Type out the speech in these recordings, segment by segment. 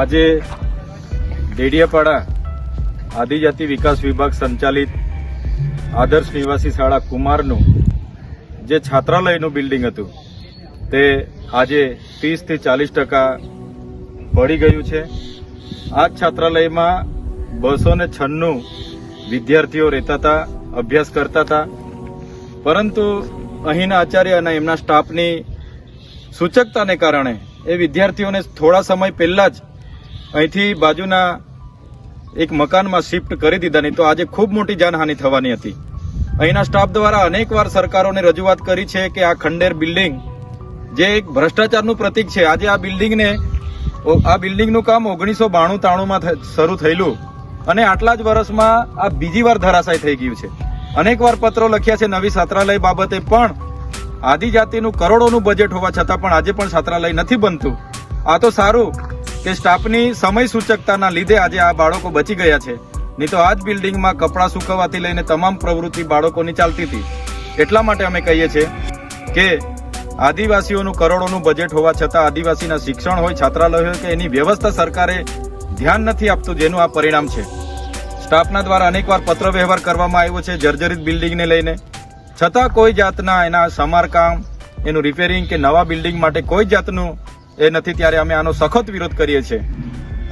આજે ડેડિયાપાડા આદિજાતિ વિકાસ વિભાગ સંચાલિત આદર્શ નિવાસી શાળા કુમારનું જે છાત્રાલયનું બિલ્ડિંગ હતું, તે આજે ત્રીસથી ચાલીસ ટકા પડી ગયું છે. આ છાત્રાલયમાં બસો ને છન્નું વિદ્યાર્થીઓ રહેતા હતા, અભ્યાસ કરતા હતા. પરંતુ અહીંના આચાર્ય અને એમના સ્ટાફની સૂચકતાને કારણે એ વિદ્યાર્થીઓને થોડા સમય પહેલાં જ અહીંથી બાજુના એક મકાનમાં શિફ્ટ કરી દીધા, નહીં તો આજે ખૂબ મોટી જાનહાનિ થવાની હતી. અહીંના સ્ટાફ દ્વારા અનેકવાર સરકારોને રજૂઆત કરી છે કે આ ખંડેર બિલ્ડિંગ જે એક ભ્રષ્ટાચારનું પ્રતીક છે. આજે આ બિલ્ડિંગને, આ બિલ્ડિંગનું કામ ઓગણીસો બાણું તાણુંમાં શરૂ થયેલું અને આટલા જ વર્ષમાં આ બીજી વાર ધરાશાય થઈ ગયું છે. અનેકવાર પત્રો લખ્યા છે નવી છાત્રાલય બાબતે પણ આદિજાતિનું કરોડોનું બજેટ હોવા છતાં પણ આજે પણ છાત્રાલય નથી બનતું. આ તો સારું કે સ્ટાફની સમય સૂચકતાના લીધે આજે આ બાળકો બચી ગયા છે. નહીં તો આ જ બિલ્ડિંગમાં કપડાં સુકવવાથી લઈને તમામ પ્રવૃત્તિ બાળકોની ચાલતી હતી. એટલા માટે અમે કહીએ છીએ કે આદિવાસીઓનું કરોડોનું બજેટ હોવા છતાં આદિવાસીના શિક્ષણ હોય, છાત્રાલય હોય કે એની વ્યવસ્થા સરકારે ધ્યાન નથી આપતું જેનું આ પરિણામ છે. સ્ટાફના દ્વારા અનેકવાર પત્ર વ્યવહાર કરવામાં આવ્યો છે જર્જરિત બિલ્ડિંગને લઈને. છતાં કોઈ જાતના એના સમારકામ, એનું રિપેરિંગ કે નવા બિલ્ડિંગ માટે કોઈ જાતનું એ નથી ત્યારે અમે આનો સખત વિરોધ કરીએ છીએ.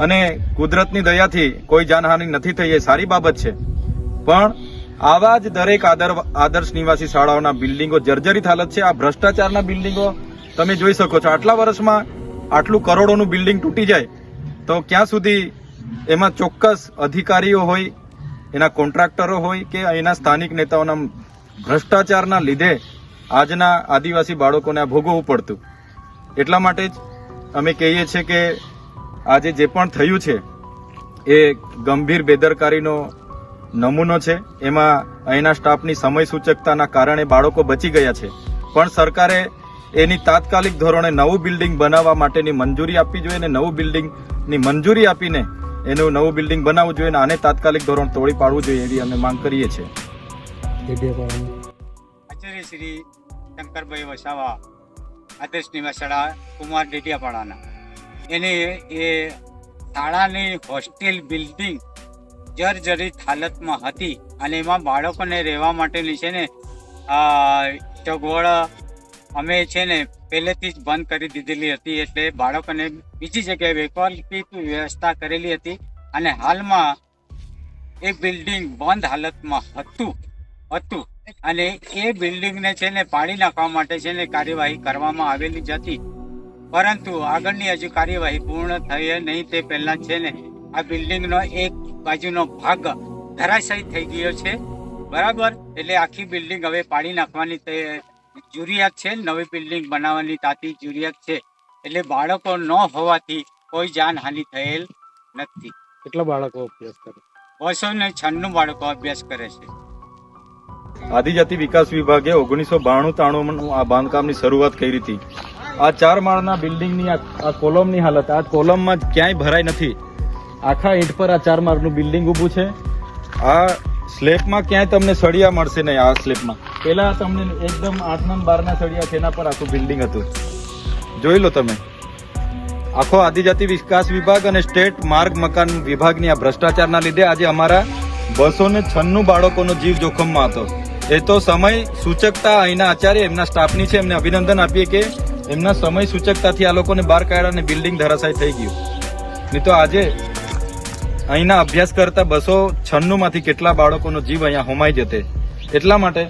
અને કુદરતની દયાથી કોઈ જાનહાનિ નથી થઈ, એ સારી બાબત છે. પણ આવા જ દરેક આદર, આદર્શ નિવાસી શાળાઓના બિલ્ડિંગો જર્જરિત હાલત છે. આ ભ્રષ્ટાચારના બિલ્ડિંગો તમે જોઈ શકો છો. આટલા વર્ષમાં આટલું કરોડોનું બિલ્ડિંગ તૂટી જાય, તો ક્યાં સુધી એમાં ચોક્કસ અધિકારીઓ હોય, એના કોન્ટ્રાક્ટરો હોય કે અહીંના સ્થાનિક નેતાઓના ભ્રષ્ટાચારના લીધે આજના આદિવાસી બાળકોને આ ભોગવવું પડતું. એટલા માટે જ અમે કહીએ છીએ કે આજે જે પણ થયું છે એ ગંભીર બેદરકારીનો નમૂનો છે. એમાં અહીંના સ્ટાફની સમય સૂચકતાના કારણે બાળકો બચી ગયા છે. પણ સરકારે એની તાત્કાલિક ધોરણે નવું બિલ્ડિંગ બનાવવા માટેની મંજૂરી આપવી જોઈએ અને નવું બિલ્ડિંગની મંજૂરી આપીને એનું નવું બિલ્ડિંગ બનાવવું જોઈએ અને આને તાત્કાલિક ધોરણ તોડી પાડવું જોઈએ એવી અમે માંગ કરીએ છીએ. આચાર્ય શ્રી શંકરભાઈ વસાવા. આદર્શ નિવાસાળા કુમાર ડેડિયાપાડાના. એને એ શાળાની હોસ્ટેલ બિલ્ડિંગ જર્જરિત હાલતમાં હતી અને એમાં બાળકોને રહેવા માટેની છે ને સગવડ અમે છે ને પહેલેથી જ બંધ કરી દીધેલી હતી એટલે બાળકોને બીજી જગ્યાએ વૈકલ્પિક વ્યવસ્થા કરેલી હતી અને હાલમાં એ બિલ્ડિંગ બંધ હાલતમાં હતું હતું. અને એ બિલ્ડિંગને છે ને પાડી નાખવા માટે છે ને કાર્યવાહી કરવામાં આવેલી જ હતી. પરંતુ આગળની હજુ કાર્યવાહી પૂર્ણ થઈ નહીં તે પહેલા છે ને આ બિલ્ડિંગનો એક બાજુનો ભાગ ધરાશાયી થઈ ગયો છે. બરાબર? એટલે આખી બિલ્ડિંગ હવે પાડી નાખવાની જરૂરિયાત છે. નવી બિલ્ડિંગ બનાવવાની તાતી જરૂરિયાત છે. એટલે બાળકો ન હોવાથી કોઈ જાનહાનિ થયેલ નથી. કેટલા બાળકો અભ્યાસ કરે? બસો ને છન્નું બાળકો અભ્યાસ કરે છે. આદિજાતિ વિકાસ વિભાગે ઓગણીસો બાણું ત્રાણું આ બાંધકામની શરૂઆત કરી હતી. આ ચાર માળના બિલ્ડિંગની આ કોલમની હાલત, આ કોલમમાં ક્યાંય ભરાઈ નથી. આખા ઈંટ પર આ ચાર માળનું બિલ્ડિંગ ઊભું છે. આ સ્લેબમાં ક્યાંય તમને સળિયા મળશે નહીં, આ સ્લેબમાં. પહેલાં તમને એકદમ આઠના બારના સળિયા છે, એના પર આખું બિલ્ડિંગ હતું. જોઈ લો તમે. આખો આદિજાતિ વિકાસ વિભાગ અને સ્ટેટ માર્ગ મકાન વિભાગની આ ભ્રષ્ટાચારના લીધે આજે અમારા બસો ને છન્નું બાળકોનો જીવ જોખમમાં હતો. એ તો સમય સૂચકતા અહીંના આચાર્ય, એમના સ્ટાફની છે, એમને અભિનંદન આપીએ કે એમના સમય સૂચકતાથી આ લોકોને બહાર કાઢ્યા અને બિલ્ડિંગ ધરાશાય થઈ ગયું. નહીં તો આજે અહીંના અભ્યાસ કરતા બસો છન્નુંમાંથી કેટલા બાળકોનો જીવ અહીંયા હોમાઈ જતે. એટલા માટે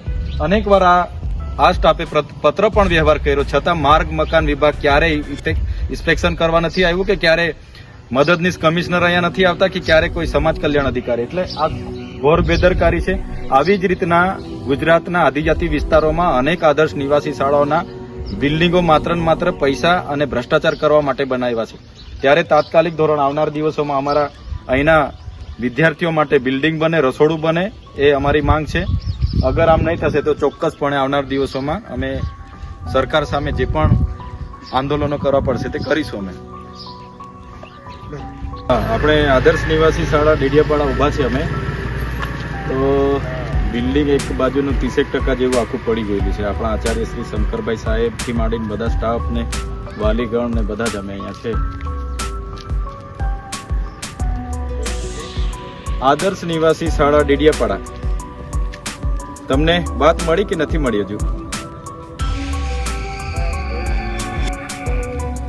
અનેકવાર આ આ સ્ટાફે પત્ર પણ વ્યવહાર કર્યો. છતાં માર્ગ, મકાન વિભાગ ક્યારેય ઇન્સ્પેક્શન કરવા નથી આવ્યું કે ક્યારે મદદનીશ કમિશનર અહીંયા નથી આવતા કે ક્યારે કોઈ સમાજ કલ્યાણ અધિકારી. એટલે આ ઘોર બેદરકારી છે. આવી જ રીતના ગુજરાતના આદિજાતિ વિસ્તારોમાં અનેક આદર્શ નિવાસી શાળાઓના બિલ્ડિંગો માત્ર ને માત્ર પૈસા અને ભ્રષ્ટાચાર કરવા માટે બનાવ્યા છે. ત્યારે તાત્કાલિક ધોરણ આવનાર દિવસોમાં અમારા અહીંના વિદ્યાર્થીઓ માટે બિલ્ડિંગ બને, રસોડું બને એ અમારી માંગ છે. અગર આમ નહીં થશે તો ચોક્કસપણે આવનાર દિવસોમાં અમે સરકાર સામે જે પણ આંદોલનો કરવા પડશે તે કરીશું અમે. આપણે આદર્શ નિવાસી શાળા ડેડિયાપાડા ઊભા છે અમે. તો બિલ્ડિંગ એક બાજુનું ત્રીસેક ટકા જેવું આખું પડી ગયેલું છે. આપણા આચાર્ય શ્રી શંકરભાઈ સાહેબથી માંડીને બધા સ્ટાફને વાલીગણ ને બધા જ અમે અહીંયા છે. આદર્શ નિવાસી શાળા ડેડિયાપાડા. તમને વાત મળી કે નથી મળી હજુ?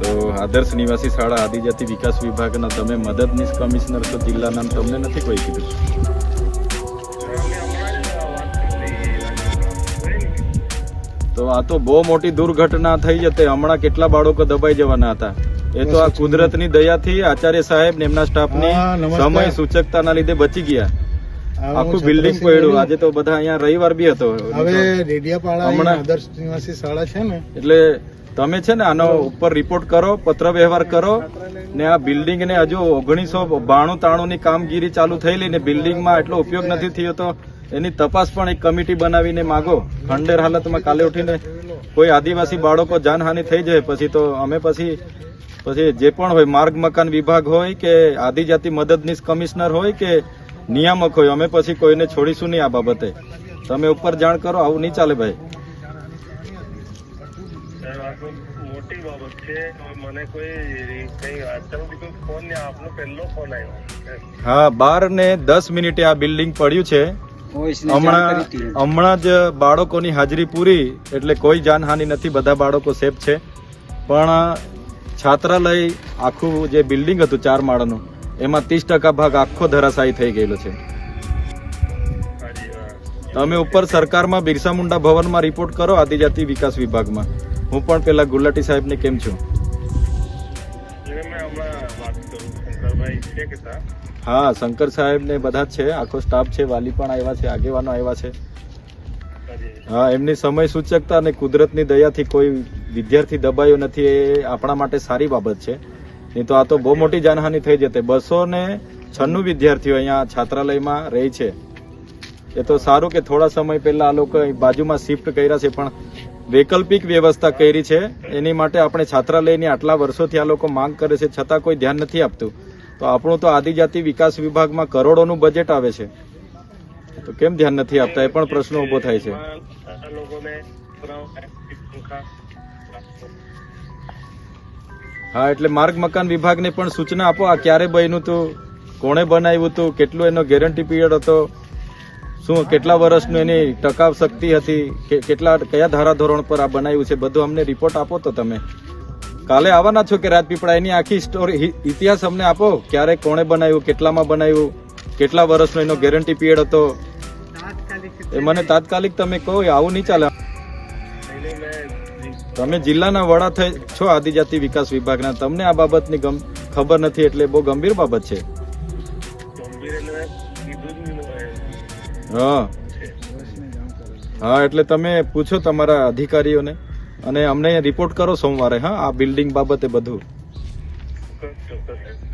તો આદર્શ નિવાસી શાળા આદિજાતિ વિકાસ વિભાગના તમે મદદનીશ કમિશનર છો જિલ્લાના તમને નથી કોઈ કીધું? તો આ તો બહુ મોટી દુર્ઘટના થઈ જતે. હમણાં કેટલા બાળકો દબાઈ જવાના હતા. એ તો આ કુદરતની દયાથી આચાર્ય સાહેબ ને એમના સ્ટાફની ની સમય સમય સૂચકતાના લીધે બચી ગયા. આખું બિલ્ડિંગ પડ્યું. આજે તો બધા અહીંયા રવિવાર બી હતો. હવે રેડિયાપાડા હમણાં- આદર્શ નિવાસી શાળા છે ને. એટલે તમે છે ને આનો ઉપર રિપોર્ટ કરો પત્ર વ્યવહાર કરો ને આ બિલ્ડિંગ ને હજુ ઓગણીસો બાણું તાણું ની કામગીરી ચાલુ થયેલી ને બિલ્ડિંગમાં એટલો ઉપયોગ નથી થયો તો એની તપાસ પણ એક કમિટી બનાવીને માગો. ખંડેર હાલતમાં કાલે ઉઠીને કોઈ આદિવાસી બાળકો જાનહાનિ થઈ જાય પછી તો અમે પછી પછી જે પણ હોય માર્ગ મકાન વિભાગ હોય કે આદિજાતિ મદદનીશ કમિશનર હોય કે નિયામક હોય અમે પછી કોઈને છોડીશું નહીં આ બાબતે. તમે ઉપર જાણ કરો આવું નહીં ચાલે ભાઈ. સર આ તો મોટી બાબત છે? મને કોઈ કઈ અત્યાર સુધી કોઈ ફોન આપનો પહેલો ફોન આવ્યો. હા બાર ને દસ મિનિટે આ બિલ્ડિંગ પડ્યું છે. હમણાં હમણાં જ બાળકોની હાજરી પૂરી એટલે કોઈ જાનહાનિ નથી. બધા બાળકો સેફ છે. પણ છાત્રાલય આખું જે બિલ્ડિંગ હતું ચાર માળનું એમાં ત્રીસ ટકા ભાગ આખો ધરાશાયી થઈ ગયેલો છે. તમે ઉપર સરકારમાં બિરસા મુંડા ભવનમાં રિપોર્ટ કરો આદિજાતિ વિકાસ વિભાગમાં. હું પણ પેલા ગુલાટી સાહેબને કેમ છું? હા, શંકર સાહેબ ને બધા જ છે. આખો સ્ટાફ છે, વાલી પણ આવ્યા છે, આગેવાનો આવ્યા છે. હા, એમની સમય સૂચકતા અને કુદરતની દયાથી કોઈ વિદ્યાર્થી દબાયો નથી, એ આપણા માટે સારી બાબત છે. નહીં તો આ તો બહુ મોટી જાનહાનિ થઈ જતી. બસો ને છન્નું વિદ્યાર્થીઓ અહીંયા છાત્રાલયમાં રહે છે. એ તો સારું કે થોડા સમય પહેલા આ લોકો બાજુમાં શિફ્ટ કર્યા છે, પણ વૈકલ્પિક વ્યવસ્થા કરી છે. એની માટે આપણે છાત્રાલયની આટલા વર્ષોથી આ લોકો માંગ કરે છે. છતાં કોઈ ધ્યાન નથી આપતું. તો આપણું તો આદિજાતિ વિકાસ વિભાગમાં કરોડોનું બજેટ આવે છે. તો કેમ ધ્યાન નથી આપતા? એ પણ પ્રશ્ન ઊભો થાય છે. હા, એટલે માર્ગ મકાન વિભાગને પણ સૂચના આપો, આ ક્યારે બન્યું હતું? કોણે બનાવ્યું હતું? કેટલું એનો ગેરંટી પીરિયડ હતો? શું, કેટલા વર્ષનું એની ટકાવ શક્તિ હતી? કેટલા, કયા ધારાધોરણ પર આ બનાવ્યું છે? બધું અમને રિપોર્ટ આપો તો તમે. કાલે આવવાના છો કે રાજપીપળા એની આખી સ્ટોરી ઇતિહાસ અમને આપો. ક્યારે કોણે બનાવ્યું, કેટલામાં બનાવ્યું, કેટલા વર્ષનો એનો ગેરંટી પીરિયડ હતો? એ મને તાત્કાલિક તમે કહો આવું નહીં ચાલે. તમે જિલ્લાના વડા થઈ, છો આદિજાતિ વિકાસ વિભાગના. તમને આ બાબતની ખબર નથી એટલે બહુ ગંભીર બાબત છે. હા. હા, એટલે તમે પૂછો તમારા અધિકારીઓને. અને અમને રિપોર્ટ કરો સોમવારે હા? આ બિલ્ડિંગ બાબતે બધું.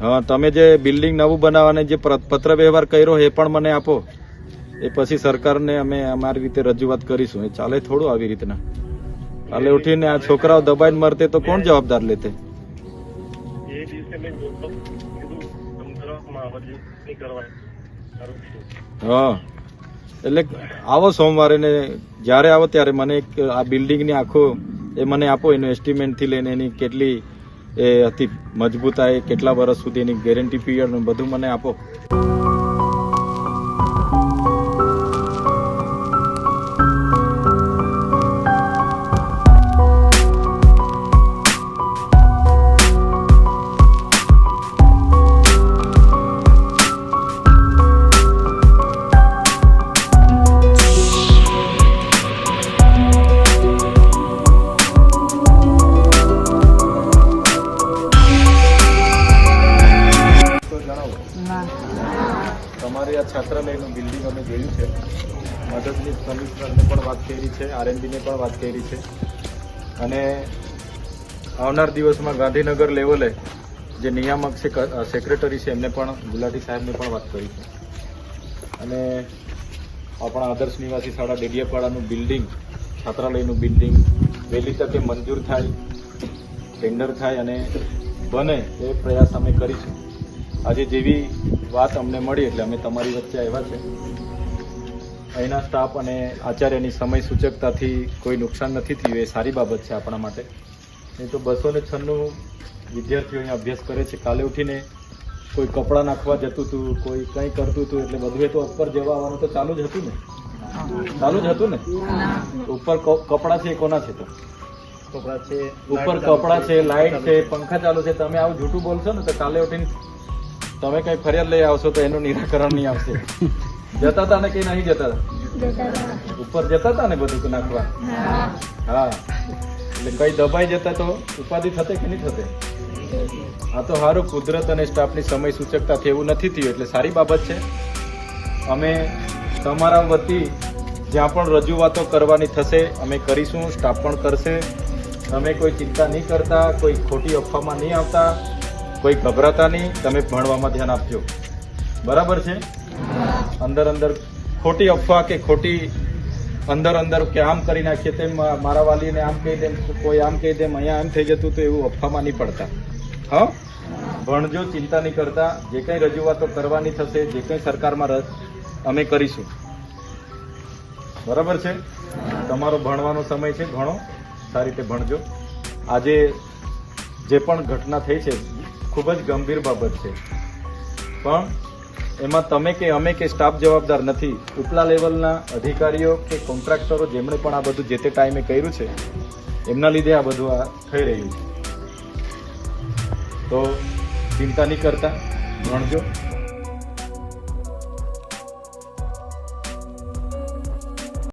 હા તમે જે બિલ્ડિંગ નવું બનાવવાને જે પત્ર વ્યવહાર કર્યો એ પણ મને આપો. એ પછી સરકારને અમે અમારી રીતે રજૂઆત કરીશું. એ ચાલે થોડું આવી રીતના. કાલે ઉઠીને આ છોકરાઓ દબાઈને મરતે તો કોણ જવાબદાર લેતે? હા. એટલે આવો સોમવારે ને જ્યારે આવો ત્યારે મને એક આ બિલ્ડિંગની આખો એ મને આપો એનું estimate લઈને એની કેટલી એ હતી, મજબૂતાઈ, કેટલા વર્ષ સુધી એની ગેરંટી પીરિયડ બધું મને આપો. તમારી આ છાત્રાલયનું બિલ્ડિંગ અમે જોયું છે. મદદની કમિશનરને પણ વાત કરી છે, આરએનબીને પણ વાત કરી છે. અને આવનાર દિવસમાં ગાંધીનગર લેવલે જે નિયામક છે સેક્રેટરી છે, એમને પણ, ગુલાટી સાહેબને પણ વાત કરી છે. અને આપણા આદર્શ નિવાસી શાળા ડેડિયાપાડાનું બિલ્ડિંગ, છાત્રાલયનું બિલ્ડિંગ, વહેલી તકે મંજૂર થાય, ટેન્ડર થાય અને બને એ પ્રયાસ અમે કરીશું આજે જેવી વાત અમને મળી એટલે અમે તમારી વચ્ચે આવ્યા છે. અહીંના સ્ટાફ અને આચાર્યની સમય સૂચકતાથી કોઈ નુકસાન નથી થયું એ સારી બાબત છે આપણા માટે. નહીં તો બસો ને છન્નું વિદ્યાર્થીઓ અહીંયા અભ્યાસ કરે છે. કાલે ઉઠીને કોઈ કપડાં નાખવા જતું હતું કોઈ કંઈ કરતું હતું એટલે બધું એ તો ઉપર જવા આવવાનું તો ચાલુ જ હતું ને? ચાલુ જ હતું ને? ઉપર કપડાં છે એ કોના છે તો? ઉપર કપડાં છે લાઇટ છે. પંખા ચાલુ છે. તમે આવું જૂઠું બોલશો ને તો કાલે ઉઠીને તમે કઈ ફરિયાદ લઈ આવશો તો એનું નિરાકરણ નહીં આવશે. જતા હતા ને કે નહીં જતા? ઉપર જતા હતા ને બધું નાખવા? હા. એટલે કઈ દબાઈ જતા તો ઉપાધિ થતે કે નહીં થતે? આ તો સારું કુદરત અને સ્ટાફની સમય સૂચકતાથી એવું નથી થયું એટલે સારી બાબત છે. અમે તમારા વતી જ્યાં પણ રજૂઆતો કરવાની થશે અમે કરીશું સ્ટાફ પણ કરશે. તમે કોઈ ચિંતા નહીં કરતા કોઈ ખોટી અફવામાં નહીં આવતા. કોઈ ગભરાતા નહીં, તમે ભણવામાં ધ્યાન આપજો. બરાબર છે? અંદર અંદર ખોટી અફવા કે ખોટી અંદર અંદર કે આમ કરી નાખીએ તેમ મારા વાલીને આમ કહી દેમ, કોઈ આમ કહી દેમ, અહીંયા આમ થઈ જતું તો એવું અફવામાં નહીં પડતા. હા? ભણજો, ચિંતા નહીં કરતા. જે કંઈ રજૂઆતો કરવાની થશે, જે કંઈ સરકારમાં અમે કરીશું. બરાબર છે? તમારો ભણવાનો સમય છે, ભણો. સારી રીતે ભણજો. આજે જે પણ ઘટના થઈ છે ખૂબ જ ગંભીર બાબત છે. પણ એમાં તમે કે અમે કે સ્ટાફ જવાબદાર નથી, ઉપલા લેવલના અધિકારીઓ કે કોન્ટ્રાક્ટરો જેમણે પણ આ બધું જે તે ટાઈમે કર્યું છે, એમના લીધે આ બધું આ થઈ રહ્યું છે. તો ચિંતા નહીં કરતા, ભણજો.